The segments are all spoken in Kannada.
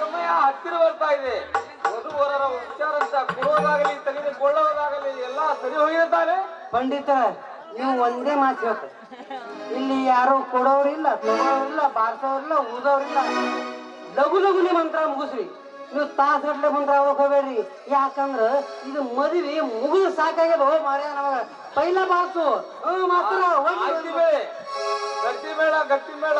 ಸಮಯ ಹತ್ತಿರ ಬರ್ತಾ ಇದೆ. ವಧುವರರ ವಿಚಾರ ಅಂತ ಕೊಡುವುದಾಗಲಿ, ತೆಗೆದುಕೊಳ್ಳುವುದಾಗಲಿ, ಎಲ್ಲ ಸರಿ ಹೋಗಿರ್ತಾರೆ ಪಂಡಿತ, ನೀವು ಒಂದೇ ಮಾತು ಹೇಳ್ತಾರೆ ಇಲ್ಲಿ ಯಾರು ಕೊಡೋರಿಲ್ಲ ತಗೋರಿಲ್ಲ ಬಾರಿಸೋರಿಲ್ಲ, ಊದೋರಿಲ್ಲ. ಲಘು ಲಘುಲಿ ಮಂತ್ರ ಮುಗಿಸ್ರಿ. ನೀವು ತಾಸ ಗಟ್ಲೆ ಮುಂದ್ರ ಹೋಗ್ಬೇಡ್ರಿ. ಯಾಕಂದ್ರ ಇದು ಮದುವೆ ಮುಗಿದು ಸಾಕಾಗ್ಯದ ಹೋ ಮಾರ್ಯ ನಮಗ. ಪೈಲ ಬಾಸು. ಹ್ಮ್ ಮಾತ್ರ ಗಟ್ಟಿ ಮೇಳ ಗಟ್ಟಿ ಮೇಳ.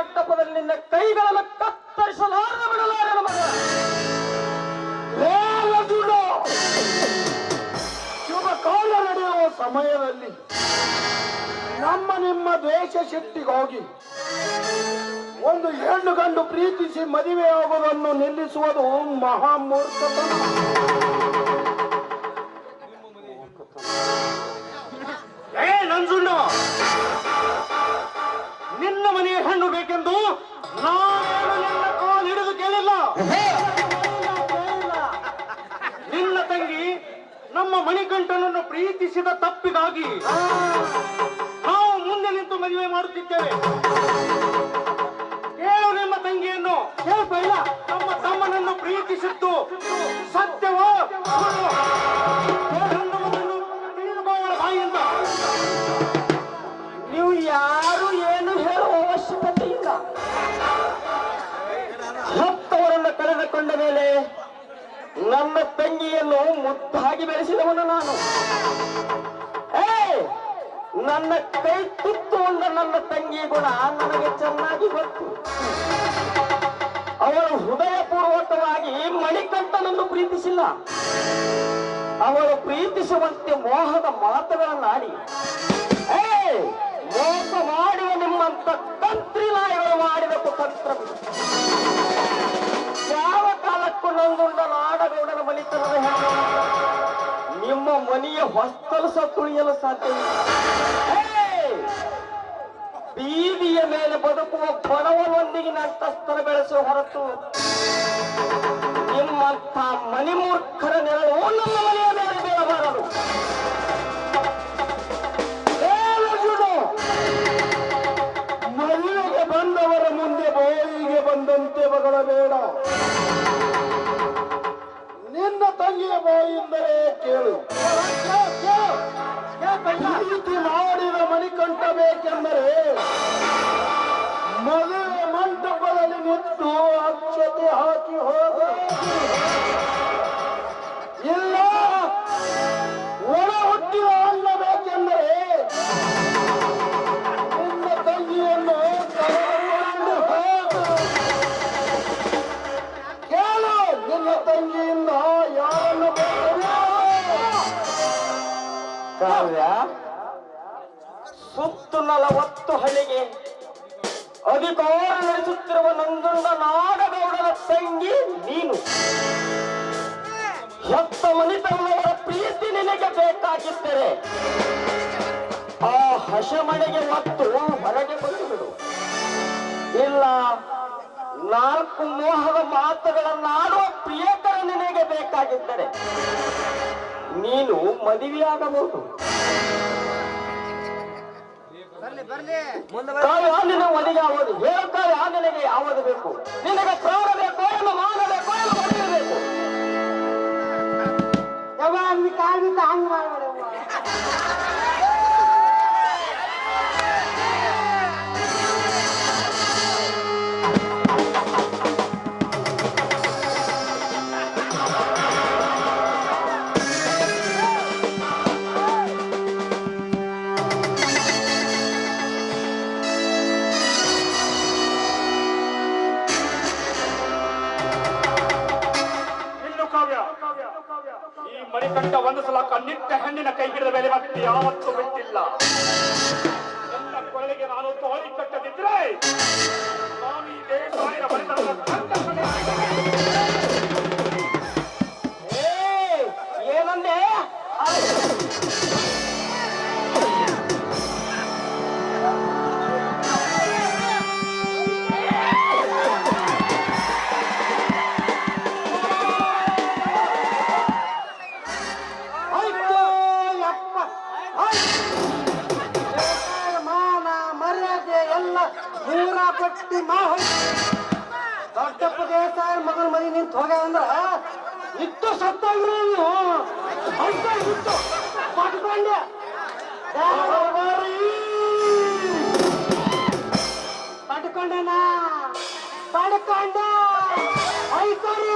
ಮಂಟಪದಲ್ಲಿ ನಿನ್ನ ಕೈಗಳನ್ನು ಕತ್ತರಿಸಲಾರದ ಬಿಡಲಾರ ಮಗ. ಶುಭ ಕಾಲ ನಡೆಯುವ ಸಮಯದಲ್ಲಿ ನಮ್ಮ ನಿಮ್ಮ ದ್ವೇಷ ಶಕ್ತಿಗೋಗಿ ಒಂದು ಹೆಣ್ಣು ಗಂಡು ಪ್ರೀತಿಸಿ ಮದುವೆಯಾಗುವುದನ್ನು ನಿಲ್ಲಿಸುವುದು ಮಹಾಮೂರ್ಖತನ ನಾನೇನು ಕಾಲು ಹಿಡಿದು ಕೇಳಿಲ್ಲ. ನಿನ್ನ ತಂಗಿ ನಮ್ಮ ಮಣಿಕಂಠನನ್ನು ಪ್ರೀತಿಸಿದ ತಪ್ಪಿಗಾಗಿ ನಾವು ಮುಂದೆ ನಿಂತು ಮದುವೆ ಮಾಡುತ್ತಿದ್ದೇವೆ. ಕೇಳು ನಿಮ್ಮ ತಂಗಿಯನ್ನು. ಹೇಳ್ತಾ ಇಲ್ಲ ನಮ್ಮ ತಮ್ಮನನ್ನು ಪ್ರೀತಿಸಿದ್ದು ಸತ್ಯವೋ? ನನ್ನ ಕೈ ತುತ್ತು ಅಂದ್ರೆ ನನ್ನ ತಂಗಿ ಗುಣ ನನಗೆ ಚೆನ್ನಾಗಿ ಗೊತ್ತು. ಅವಳು ಹೃದಯಪೂರ್ವಕವಾಗಿ ಮಣಿಕಂಠನನ್ನು ಪ್ರೀತಿಸಿಲ್ಲ. ಅವಳು ಪ್ರೀತಿಸುವಂತೆ ಮೋಹದ ಮಾತುಗಳನ್ನಾಡಿ ಏ ಹೊಸ್ತಲು ತುಳಿಯಲು ಸಾಧ್ಯ ಬೀದಿಯ ಮೇಲೆ ಬದುಕುವ ಬಡವರೊಂದಿಗಿನ ಅಂತಸ್ತರ ಬೆಳೆಸುವ ಹೊರತು ನಿಮ್ಮಂಥ ಮಣಿಮೂರ್ಖರ ನೆರಳು ನಮ್ಮ ಮನೆಯ ಮೇಲೆ ಬೀಳಬಾರದು. ಮದುವೆಗೆ ಬಂದವರ ಮುಂದೆ ಬಾಯಿಗೆ ಬಂದಂತೆ ಬಗಳಬೇಡ ನಿನ್ನ ತಂಗಿಯ ಬಾಯಿಂದಲೇ ಕೇಳು. ಪ್ರೀತಿ ಮಾಡಿದ ಮಣಿಕಂಠ ಬೇಕೆಂದರೆ ಮದುವೆ ಮಂಟಪದಲ್ಲಿ ನಿಂತು ಅಕ್ಷತೆ ಹಾಕಿ ಹೋಗ. ಸುತ್ತು ನಲವತ್ತು ಹಳಿಗೆ ಅಧಿಕಾರ ನಡೆಸುತ್ತಿರುವ ನಂದುಂಡ ನಾಗಗೌಡರ ತಂಗಿ ನೀನು. ಹೆತ್ತ ಮನಿತನವರ ಪ್ರೀತಿ ನಿನಗೆ ಬೇಕಾಗಿದ್ದರೆ ಆ ಹಸಮಣೆಗೆ ಮತ್ತು ಹೊರಗೆ ಬಂದುಬಿಡು. ಇಲ್ಲ, ನಾಲ್ಕು ಮೋಹದ ಮಾತುಗಳನ್ನಾಡುವ ಪ್ರಿಯಕರ ನಿನಗೆ ಬೇಕಾಗಿದ್ದರೆ ನೀನು ಮದುವೆಯಾಗಬಹುದು. ಕಾವ್ಯ ನಿನ್ನ ಮದುವೆ ಹೇಳು ಕಾವ್ಯ ನಿನಗೆ ಯಾವುದು ಬೇಕು ನಿನಗೆ ಪ್ರಾಣ ಬೇಕು ಏನು ಮಾನ ಬೇಕು ಏನು ಮದುವೆ ಬೇಕು ಯಾವಾಗ ಕಾಲ್ ಹಂಗ ಹಂಗ್ ಮಾಡ್ಬೇಡ. ಈ ಮಣಿಕಂಠ ಒಂದು ಕಣ್ಣಿಟ್ಟ ಹೆಣ್ಣಿನ ಕೈ ಹಿಡಿದ ಮೇಲೆ ಮತ್ತೆ ಯಾವತ್ತೂ ಬಿಟ್ಟಿಲ್ಲ. ನನ್ನ ಕೊರಳಿಗೆ ನಾನು ತೋರಿ ಕಟ್ಟದಿದ್ರೆ ನಾನು ಈ ದೇವರಾಯರ ನೂರ ಮಾ ದೊಡ್ಡಪ್ಪ ದೇವಸ್ಥಾನ ಮಗನ ಮನೆ ನಿಂತು ಹೋಗ ಅಂದ್ರ ಇಟ್ಟು ಸತ್ತ ನೀವು ಅಂತ ಇಟ್ಟು ಪಟ್ಕೊಂಡೆ ಪಡ್ಕೊಂಡೆ. ಐತರಿ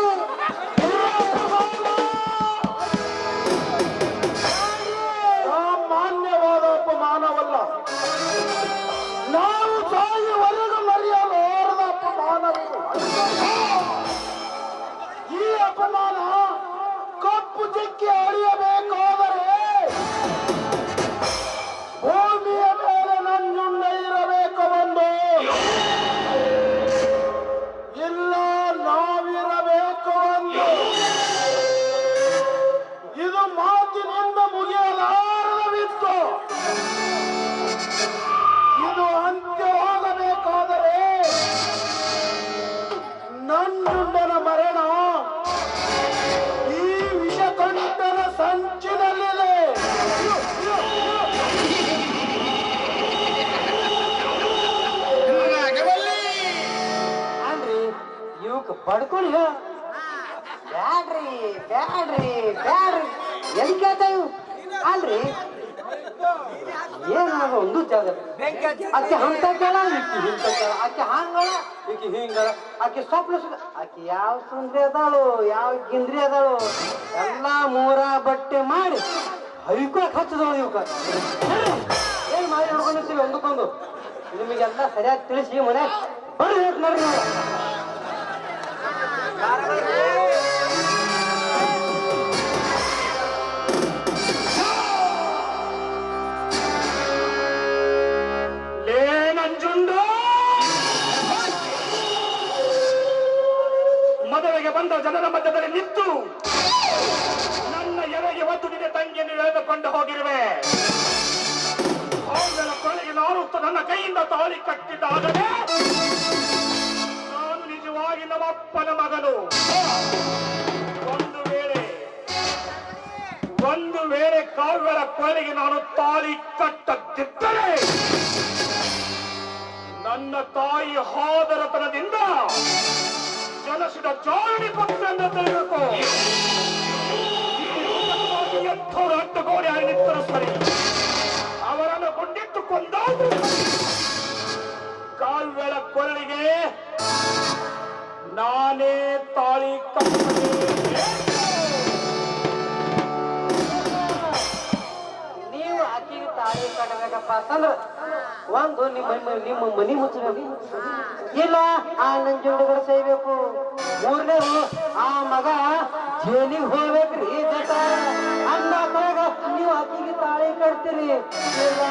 ಈ ಅಪಮಾನ ಕಪ್ಪು ಚಿಕ್ಕಿ ಅಳಿಯಬೇಕಾದರೆ ನನ್ನುಂಡನ ಮರಣ. ಈ ವಿಷಕಂಠನ ಸಂಚಿನಲ್ಲಿದೆ. ಅಲ್ರಿ ಇವಕ್ ಬಡ್ಕೊಂಡು ಹೇಳ ಬ್ಯಾಡ್ರಿ ಬ್ಯಾಡ್ರಿ ಬ್ಯಾಡ್ರಿ. ಎಲ್ಲಿ ಕೇಳ್ತಾ ಇವು ಅಲ್ರಿ ಏನಾಗ ಒಂದು ಜಾಗ. ಅಕ್ಕಿ ಹಂತ ಕೇಳ ಅಕ್ಕಿ ಹಂಗಳ ಈಕಿ ಹಿಂಗ ಆಕೆ ಸ್ವಪ್ನ ಸುಖ ಆಕೆ ಯಾವ ಸುಂದ್ರಿ ಅದಾಳು, ಯಾವ ಗಿಂದ್ರಿ ಅದಾಳು, ಎಲ್ಲಾ ಮೂರ ಬಟ್ಟೆ ಮಾಡಿ ಹೈಕೋಕ್ ಹಚ್ಚದಳು ಇವಕ್ಕ ಏನ್ ಮಾಡಿ ನೋಡ್ಕೊಂಡಿರ್ತೀವಿ ಒಂದಕ್ಕೊಂದು ನಿಮಗೆಲ್ಲ ಸರಿಯಾಗಿ ತಿಳಿಸಿ ಮನೆ. ಬರ್ರಿ ಹೇಳ್ತ ನನ್ನ ಕೈಯಿಂದ ತಾಳಿ ಕಟ್ಟಿದ್ದಾಗಲೇ ನಾನು ನಿಜವಾಗಿ ನಮ್ಮಪ್ಪನ ಮಗನು. ಒಂದು ವೇಳೆ ಒಂದು ವೇಳೆ ಕಾವ್ಯರ ಕೊನೆಗೆ ನಾನು ತಾಳಿ ಕಟ್ಟದಿದ್ದರೆ, ನನ್ನ ತಾಯಿ ಹಾದರತನದಿಂದ ಜನಸಿದ ಜಾರಣಿ ಪಕ್ಷವನ್ನು ತೆರಬೇಕು ಹತ್ತು ಆಗಿ ನಿಂತರ ಸರಿ. ಅವರನ್ನು ಕೊಂಡಿಟ್ಟು ಕೊಂದಾದ್ರು ಕಾಲ್ವೆಳ ಕೊರಳಿಗೆ ನಾನೇ ತಾಳಿ ಕಟ್ಟಬೇಕು ನೀವು ಆಕಿಗೆ ತಾಳಿ ಕಟ್ಟಬೇಕಪ್ಪ ಅಂತಂದ್ರ ಒಂದು ನಿಮ್ಮ ನಿಮ್ಮ ಮನಿ ಮುಚ್ಚಬೇಕು. ಇಲ್ಲ, ಆ ನಂಜುಂಡಗಳು ಸೇಬೇಕು ಮೂರನೇದು, ಆ ಮಗ ಜೇಲಿಗೆ ಹೋಗ್ಬೇಕ್ರಿ ಜಟ ಅಂದಾಗ ನೀವು ಆಕಿಗೆ ತಾಳಿ ಕಟ್ತೀರಿ. ಇಲ್ಲ.